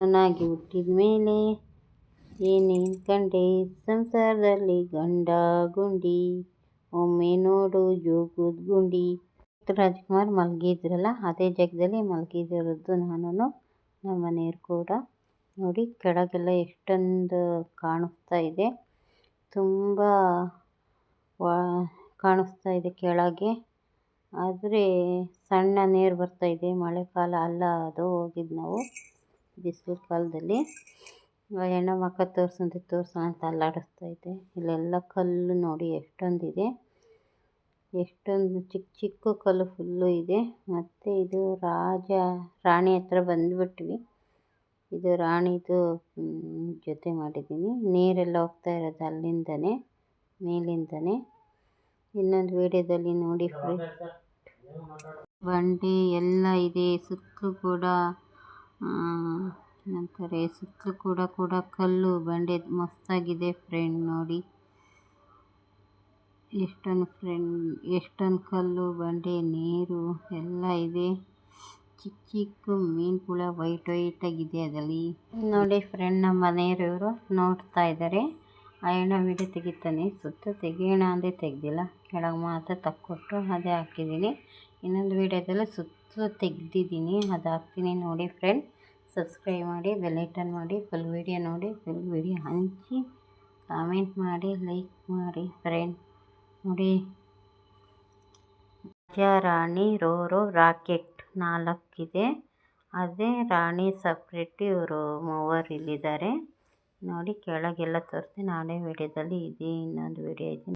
ಚೆನ್ನಾಗಿ ಹುಟ್ಟಿದ ಮೇಲೆ ಏನೇನು ಕಂಡೆ ಸಂಸಾರದಲ್ಲಿ ಗಂಡ ಗುಂಡಿ, ಒಮ್ಮೆ ನೋಡು ಜೋಗದ ಗುಂಡಿ. ರಾಜ್ಕುಮಾರ್ ಮಲಗಿದ್ರಲ್ಲ, ಅದೇ ಜಾಗದಲ್ಲಿ ಮಲಗಿದಿರೋದು ನಾನು ನಮ್ಮ ಮನೆಯವ್ರು ಕೂಡ. ನೋಡಿ, ಕೆಳಗೆಲ್ಲ ಎಷ್ಟೊಂದು ಕಾಣಿಸ್ತಾ ಇದೆ. ತುಂಬ ಕಾಣಿಸ್ತಾ ಇದೆ ಕೆಳಗೆ. ಆದರೆ ಸಣ್ಣ ನೀರು ಬರ್ತಾ ಇದೆ, ಮಳೆಗಾಲ ಅಲ್ಲ, ಅದು ಹೋಗಿದ್ದು ನಾವು. ಬಿಸಿಲು ಕಾಲದಲ್ಲಿ ಹೆಣ್ಣು ಮಕ್ಕ ತೋರಿಸಂತೆ ತೋರಿಸೋಣ ಅಂತ ಅಲ್ಲಾಡಿಸ್ತಾ ಇದೆ ಇಲ್ಲೆಲ್ಲ ಕಲ್ಲು ನೋಡಿ ಎಷ್ಟೊಂದಿದೆ. ಎಷ್ಟೊಂದು ಚಿಕ್ಕ ಚಿಕ್ಕ ಕಲ್ಲು ಫುಲ್ಲು ಇದೆ. ಮತ್ತು ಇದು ರಾಜ ರಾಣಿ ಹತ್ರ ಬಂದುಬಿಟ್ವಿ. ಇದು ರಾಣಿದು ಜೊತೆ ಮಾಡಿದ್ದೀನಿ. ನೀರೆಲ್ಲ ಹೋಗ್ತಾ ಇರೋದು ಅಲ್ಲಿಂದನೇ ಮೇಲಿಂದನೇ. ಇನ್ನೊಂದು ವೀಡಿಯೋದಲ್ಲಿ ನೋಡಿ ಬಂಡೆ ಎಲ್ಲ ಇದೆ ಸುತ್ತಲೂ ಕೂಡ ಏನಂತಾರೆ ಸುತ್ತಲೂ ಕೂಡ ಕೂಡ ಕಲ್ಲು ಬಂಡೆ ಮಸ್ತಾಗಿದೆ ಫ್ರೆಂಡ್ ನೋಡಿ. ಎಷ್ಟೊಂದು ಫ್ರೆಂಡ್ ಎಷ್ಟೊಂದು ಕಲ್ಲು, ಬಂಡೆ, ನೀರು ಎಲ್ಲ ಇದೆ. ಚಿಕ್ಕ ಚಿಕ್ಕ ಮೀನುಗಳ ವೈಟ್ ವೈಟಾಗಿದೆ ಅದರಲ್ಲಿ. ನೋಡಿ ಫ್ರೆಂಡ್ ನಮ್ಮ ಮನೆಯವರು ನೋಡ್ತಾ ಇದ್ದಾರೆ. ಅಯ್ಯಣ್ಣ ವಿಡಿಯೋ ತೆಗಿತಾನೆ. ಸುತ್ತ ತೆಗಿಯೋಣ ಅಂದರೆ ತೆಗ್ದಿಲ್ಲ. ಕೆಳಗೆ ಮಾತ್ರ ತಕ್ಕೊಟ್ಟು ಅದೇ ಹಾಕಿದ್ದೀನಿ. ಇನ್ನೊಂದು ವಿಡಿಯೋದಲ್ಲಿ ಸುತ್ತ ತೆಗ್ದಿದ್ದೀನಿ. ಅದು ಹಾಕ್ತೀನಿ ನೋಡಿ ಫ್ರೆಂಡ್ ಸಬ್ಸ್ಕ್ರೈಬ್ ಮಾಡಿ ಬೆಲ್ಲೈಟನ್ ಮಾಡಿ ಫುಲ್ ವೀಡಿಯೋ ನೋಡಿ ಫುಲ್ ವೀಡಿಯೋ ಹಂಚಿ ಕಾಮೆಂಟ್ ಮಾಡಿ ಲೈಕ್ ಮಾಡಿ ಫ್ರೆಂಡ್ ನೋಡಿ. ರಾಣಿ ರೋರೋ ರಾಕೆಟ್ ನಾಲ್ಕಿದೆ. ಅದೇ ರಾಣಿ ಸಪ್ರೇಟ್ ಇವರು ಮೂವರು ಇಲ್ಲಿದ್ದಾರೆ. ನೋಡಿ ಕೆಳಗೆಲ್ಲ ತೋರಿಸಿ ನಾಳೆ ವೀಡಿಯೋದಲ್ಲಿ ಇದೆ ಇನ್ನೊಂದು ವೀಡಿಯೋ ಇದೆ